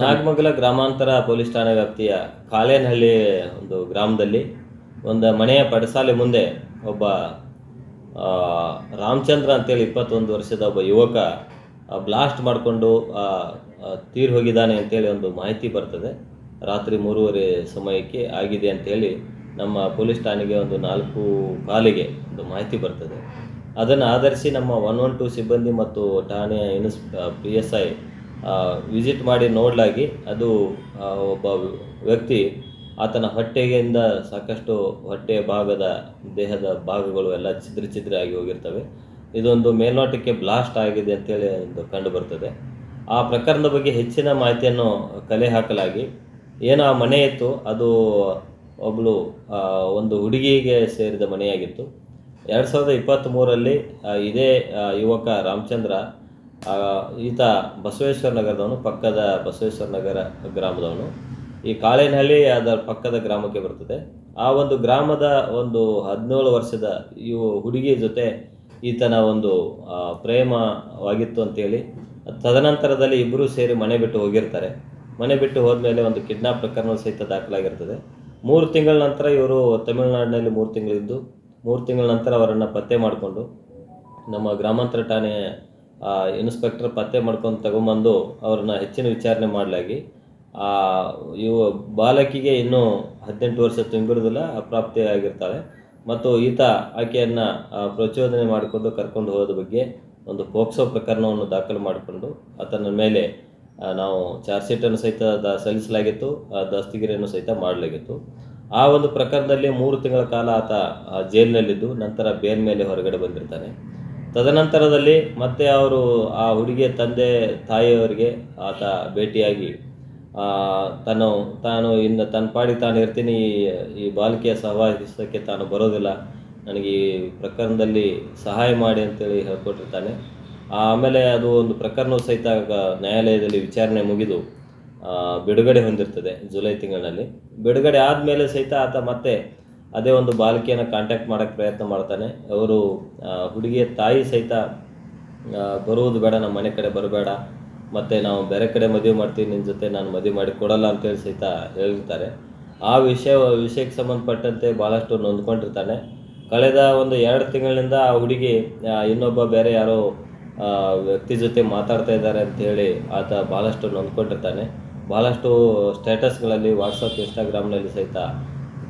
ನಾಗಮಂಗಲ ಗ್ರಾಮಾಂತರ ಪೊಲೀಸ್ ಠಾಣೆ ವ್ಯಾಪ್ತಿಯ ಕಾಳೇನಹಳ್ಳಿ ಒಂದು ಗ್ರಾಮದಲ್ಲಿ ಒಂದು ಮನೆಯ ಪಡಸಾಲೆ ಮುಂದೆ ಒಬ್ಬ ರಾಮಚಂದ್ರ ಅಂತೇಳಿ ಇಪ್ಪತ್ತೊಂದು ವರ್ಷದ ಒಬ್ಬ ಯುವಕ ಬ್ಲಾಸ್ಟ್ ಮಾಡಿಕೊಂಡು ತೀರ್ ಹೋಗಿದ್ದಾನೆ ಅಂತೇಳಿ ಒಂದು ಮಾಹಿತಿ ಬರ್ತದೆ. ರಾತ್ರಿ ಮೂರುವರೆ ಸಮಯಕ್ಕೆ ಆಗಿದೆ ಅಂತೇಳಿ ನಮ್ಮ ಪೊಲೀಸ್ ಠಾಣೆಗೆ ಒಂದು ನಾಲ್ಕು ಕಾಲಿಗೆ ಒಂದು ಮಾಹಿತಿ ಬರ್ತದೆ. ಅದನ್ನು ಆಧರಿಸಿ ನಮ್ಮ ಒನ್ ಒನ್ ಟು ಸಿಬ್ಬಂದಿ ಮತ್ತು ಠಾಣೆಯ ಇನ್ಸ್ ಪಿ ಎಸ್ ಐ ವಿಸಿಟ್ ಮಾಡಿ ನೋಡಲಾಗಿ ಅದು ಒಬ್ಬ ವ್ಯಕ್ತಿ ಆತನ ಹೊಟ್ಟೆಗಿಂದ ಸಾಕಷ್ಟು ಹೊಟ್ಟೆಯ ಭಾಗದ ದೇಹದ ಭಾಗಗಳು ಎಲ್ಲ ಛಿದ್ರ ಛಿದ್ರ ಆಗಿ ಹೋಗಿರ್ತವೆ. ಇದೊಂದು ಮೇಲ್ನೋಟಕ್ಕೆ ಬ್ಲಾಸ್ಟ್ ಆಗಿದೆ ಅಂತೇಳಿ ಒಂದು ಕಂಡು ಬರ್ತದೆ. ಆ ಪ್ರಕರಣದ ಬಗ್ಗೆ ಹೆಚ್ಚಿನ ಮಾಹಿತಿಯನ್ನು ಕಲೆ ಹಾಕಲಾಗಿ ಏನು ಆ ಮನೆ ಇತ್ತು ಅದು ಒಬ್ಬಳು ಒಂದು ಹುಡುಗಿಗೆ ಸೇರಿದ ಮನೆಯಾಗಿತ್ತು. ಎರಡು ಸಾವಿರದ ಇಪ್ಪತ್ತ್ಮೂರರಲ್ಲಿ ಇದೇ ಯುವಕ ರಾಮಚಂದ್ರ ಈತ ಬಸವೇಶ್ವರ ನಗರದವನು, ಪಕ್ಕದ ಬಸವೇಶ್ವರ ನಗರ ಗ್ರಾಮದವನು. ಈ ಕಾಳೇನಹಳ್ಳಿ ಅದರ ಪಕ್ಕದ ಗ್ರಾಮಕ್ಕೆ ಬರ್ತದೆ. ಆ ಒಂದು ಗ್ರಾಮದ ಒಂದು ಹದಿನೇಳು ವರ್ಷದ ಇವು ಹುಡುಗಿ ಜೊತೆ ಈತನ ಒಂದು ಪ್ರೇಮವಾಗಿತ್ತು ಅಂತೇಳಿ. ತದನಂತರದಲ್ಲಿ ಇಬ್ಬರು ಸೇರಿ ಮನೆ ಬಿಟ್ಟು ಹೋಗಿರ್ತಾರೆ. ಮನೆ ಬಿಟ್ಟು ಹೋದ್ಮೇಲೆ ಒಂದು ಕಿಡ್ನಾಪ್ ಪ್ರಕರಣ ಸಹಿತ ದಾಖಲಾಗಿರ್ತದೆ. ಮೂರು ತಿಂಗಳ ನಂತರ ಇವರು ತಮಿಳುನಾಡಿನಲ್ಲಿ ಮೂರು ತಿಂಗಳಿದ್ದು, ಮೂರು ತಿಂಗಳ ನಂತರ ಅವರನ್ನು ಪತ್ತೆ ಮಾಡಿಕೊಂಡು ನಮ್ಮ ಗ್ರಾಮಾಂತರ ಠಾಣೆ ಇನ್ಸ್ಪೆಕ್ಟರ್ ಪತ್ತೆ ಮಾಡ್ಕೊಂಡು ತಗೊಂಬಂದು ಅವ್ರನ್ನ ಹೆಚ್ಚಿನ ವಿಚಾರಣೆ ಮಾಡಲಾಗಿ ಆ, ಇವು ಬಾಲಕಿಗೆ ಇನ್ನೂ ಹದಿನೆಂಟು ವರ್ಷ ತುಂಬಿರೋದಿಲ್ಲ ಅಪ್ರಾಪ್ತಿಯಾಗಿರ್ತಾಳೆ. ಮತ್ತು ಈತ ಆಕೆಯನ್ನು ಪ್ರಚೋದನೆ ಮಾಡಿಕೊಂಡು ಕರ್ಕೊಂಡು ಹೋದ ಬಗ್ಗೆ ಒಂದು ಪೋಕ್ಸೋ ಪ್ರಕರಣವನ್ನು ದಾಖಲು ಮಾಡಿಕೊಂಡು ಆತನ ಮೇಲೆ ನಾವು ಚಾರ್ಜ್ ಶೀಟನ್ನು ಸಹಿತ ದ ಸಲ್ಲಿಸಲಾಗಿತ್ತು ಆ, ದಸ್ತಗಿರಿಯನ್ನು ಸಹಿತ ಮಾಡಲಾಗಿತ್ತು. ಆ ಒಂದು ಪ್ರಕರಣದಲ್ಲಿ ಮೂರು ತಿಂಗಳ ಕಾಲ ಆತ ಆ, ಜೈಲಿನಲ್ಲಿದ್ದು ನಂತರ ಬೇಲ್ ಮೇಲೆ ಹೊರಗಡೆ ಬಂದಿರ್ತಾನೆ. ತದನಂತರದಲ್ಲಿ ಮತ್ತೆ ಅವರು ಆ ಹುಡುಗಿಯ ತಂದೆ ತಾಯಿಯವರಿಗೆ ಆತ ಭೇಟಿಯಾಗಿ ತಾನು ತಾನು ಇನ್ನು ತನ್ನ ಪಾಡಿಗೆ ತಾನು ಇರ್ತೀನಿ, ಈ- ಬಾಲಿಕೆಯ ಸಹವಾಸಕ್ಕೆ ತಾನು ಬರೋದಿಲ್ಲ, ನನಗೆ ಈ ಪ್ರಕರಣದಲ್ಲಿ ಸಹಾಯ ಮಾಡಿ ಅಂತೇಳಿ ಹೇಳ್ಕೊಟ್ಟಿರ್ತಾನೆ. ಆಮೇಲೆ ಅದು ಒಂದು ಪ್ರಕರಣವು ಸಹಿತ ನ್ಯಾಯಾಲಯದಲ್ಲಿ ವಿಚಾರಣೆ ಮುಗಿದು ಬಿಡುಗಡೆ ಹೊಂದಿರ್ತದೆ ಜುಲೈ ತಿಂಗಳಿನಲ್ಲಿ ಬಿಡುಗಡೆ ಆದಮೇಲೆ ಸಹಿತ ಆತ ಮತ್ತೆ ಅದೇ ಒಂದು ಬಾಲಕಿಯನ್ನು ಕಾಂಟ್ಯಾಕ್ಟ್ ಮಾಡೋಕ್ಕೆ ಪ್ರಯತ್ನ ಮಾಡ್ತಾನೆ. ಅವರು ಹುಡುಗಿಯ ತಾಯಿ ಸಹಿತ ಬರುವುದು ಬೇಡ, ನಮ್ಮ ಮನೆ ಕಡೆ ಬರಬೇಡ. ಮತ್ತು ನಾವು ಬೇರೆ ಕಡೆ ಮದುವೆ ಮಾಡ್ತೀವಿ ನಿನ್ನ ಜೊತೆ ನಾನು ಮದುವೆ ಮಾಡಿ ಕೊಡಲ್ಲ ಅಂತೇಳಿ ಸಹಿತ ಹೇಳಿರ್ತಾರೆ ಆ ವಿಷಯ, ವಿಷಯಕ್ಕೆ ಸಂಬಂಧಪಟ್ಟಂತೆ ಭಾಳಷ್ಟು ನೊಂದ್ಕೊಂಡಿರ್ತಾನೆ. ಕಳೆದ ಒಂದು ಎರಡು ತಿಂಗಳಿಂದ ಆ ಹುಡುಗಿ ಇನ್ನೊಬ್ಬ ಬೇರೆ ಯಾರೋ ವ್ಯಕ್ತಿ ಜೊತೆ ಮಾತಾಡ್ತಾ ಇದ್ದಾರೆ ಅಂತೇಳಿ ಆತ ಭಾಳಷ್ಟು ನೊಂದ್ಕೊಂಡಿರ್ತಾನೆ. ಭಾಳಷ್ಟು ಸ್ಟೇಟಸ್ಗಳಲ್ಲಿ ವಾಟ್ಸಪ್ ಇನ್ಸ್ಟಾಗ್ರಾಮ್ನಲ್ಲಿ ಸಹಿತ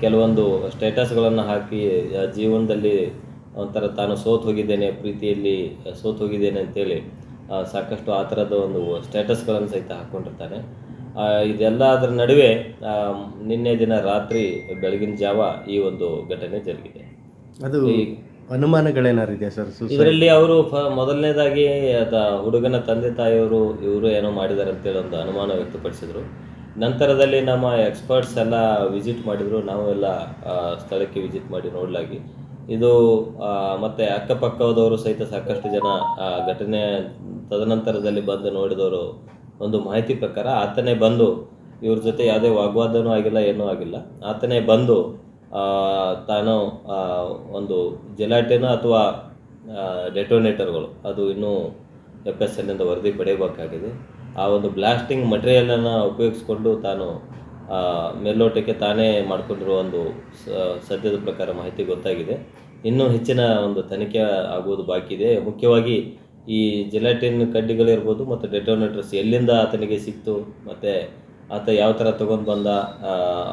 ಕೆಲವೊಂದು ಸ್ಟೇಟಸ್ಗಳನ್ನು ಹಾಕಿ ಜೀವನದಲ್ಲಿ ಒಂಥರ ತಾನು ಸೋತು ಹೋಗಿದ್ದೇನೆ ಪ್ರೀತಿಯಲ್ಲಿ ಸೋತು ಹೋಗಿದ್ದೇನೆ ಅಂತೇಳಿ ಸಾಕಷ್ಟು ಆ ಥರದ ಒಂದು ಸ್ಟೇಟಸ್ಗಳನ್ನು ಸಹಿತ ಹಾಕ್ಕೊಂಡಿರ್ತಾನೆ. ಆ, ಇದೆಲ್ಲ ಅದರ ನಡುವೆ ನಿನ್ನೆ ದಿನ ರಾತ್ರಿ ಬೆಳಗಿನ ಜಾವ ಈ ಒಂದು ಘಟನೆ ಜರುಗಿದೆ. ಅದು ಅನುಮಾನಗಳೇನಾರಿದೆ ಸರ್? ಇದರಲ್ಲಿ ಅವರು ಮೊದಲನೇದಾಗಿ ಅದ ಹುಡುಗನ ತಂದೆ ತಾಯಿಯವರು ಇವರು ಏನೋ ಮಾಡಿದ್ದಾರೆ ಅಂತೇಳಿ ಒಂದು ಅನುಮಾನ ವ್ಯಕ್ತಪಡಿಸಿದ್ರು. ನಂತರದಲ್ಲಿ ನಮ್ಮ ಎಕ್ಸ್ಪರ್ಟ್ಸ್ ಎಲ್ಲ ವಿಸಿಟ್ ಮಾಡಿದರು. ನಾವು ಎಲ್ಲ ಸ್ಥಳಕ್ಕೆ ವಿಸಿಟ್ ಮಾಡಿ ನೋಡಲಾಗಿ. ಇದು ಮತ್ತು ಅಕ್ಕಪಕ್ಕದವರು ಸಹಿತ ಸಾಕಷ್ಟು ಜನ ಘಟನೆ ತದನಂತರದಲ್ಲಿ ಬಂದು ನೋಡಿದವರು ಒಂದು ಮಾಹಿತಿ ಪ್ರಕಾರ ಆತನೇ ಬಂದು ಇವ್ರ ಜೊತೆ ಯಾವುದೇ ವಾಗ್ವಾದನೂ ಆಗಿಲ್ಲ, ಏನೂ ಆಗಿಲ್ಲ. ಆತನೇ ಬಂದು ತಾನು ಒಂದು ಜೆಲಾಟಿನ ಅಥವಾ ಡೆಟೋನೇಟರ್ಗಳು ಅದು ಇನ್ನೂ ಎಫ್ ಎಸ್ ವರದಿ ಪಡೆಯಬೇಕಾಗಿದೆ. ಆ ಒಂದು ಬ್ಲಾಸ್ಟಿಂಗ್ ಮಟೀರಿಯಲನ್ನು ಉಪಯೋಗಿಸ್ಕೊಂಡು ತಾನು ಮೇಲ್ನೋಟಕ್ಕೆ ತಾನೇ ಮಾಡಿಕೊಂಡಿರುವ ಒಂದು ಸದ್ಯದ ಪ್ರಕಾರ ಮಾಹಿತಿ ಗೊತ್ತಾಗಿದೆ. ಇನ್ನೂ ಹೆಚ್ಚಿನ ಒಂದು ತನಿಖೆ ಆಗುವುದು ಬಾಕಿ ಇದೆ. ಮುಖ್ಯವಾಗಿ ಈ ಜೆಲಾಟಿನ್ ಕಡ್ಡಿಗಳಿರ್ಬೋದು ಮತ್ತು ಡೆಟೋನೇಟರ್ಸ್ ಎಲ್ಲಿಂದ ಆತನಿಗೆ ಸಿಕ್ತು, ಮತ್ತು ಆತ ಯಾವ ಥರ ತೊಗೊಂಡು ಬಂದ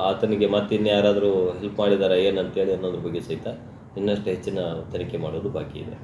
ಆತನಿಗೆ ಮತ್ತೆ ಇನ್ಯಾರಾದರೂ ಹೆಲ್ಪ್ ಮಾಡಿದಾರ, ಏನಂತೇಳಿ ಅನ್ನೋದ್ರ ಬಗ್ಗೆ ಸಹಿತ ಇನ್ನಷ್ಟು ಹೆಚ್ಚಿನ ತನಿಖೆ ಮಾಡೋದು ಬಾಕಿ ಇದೆ.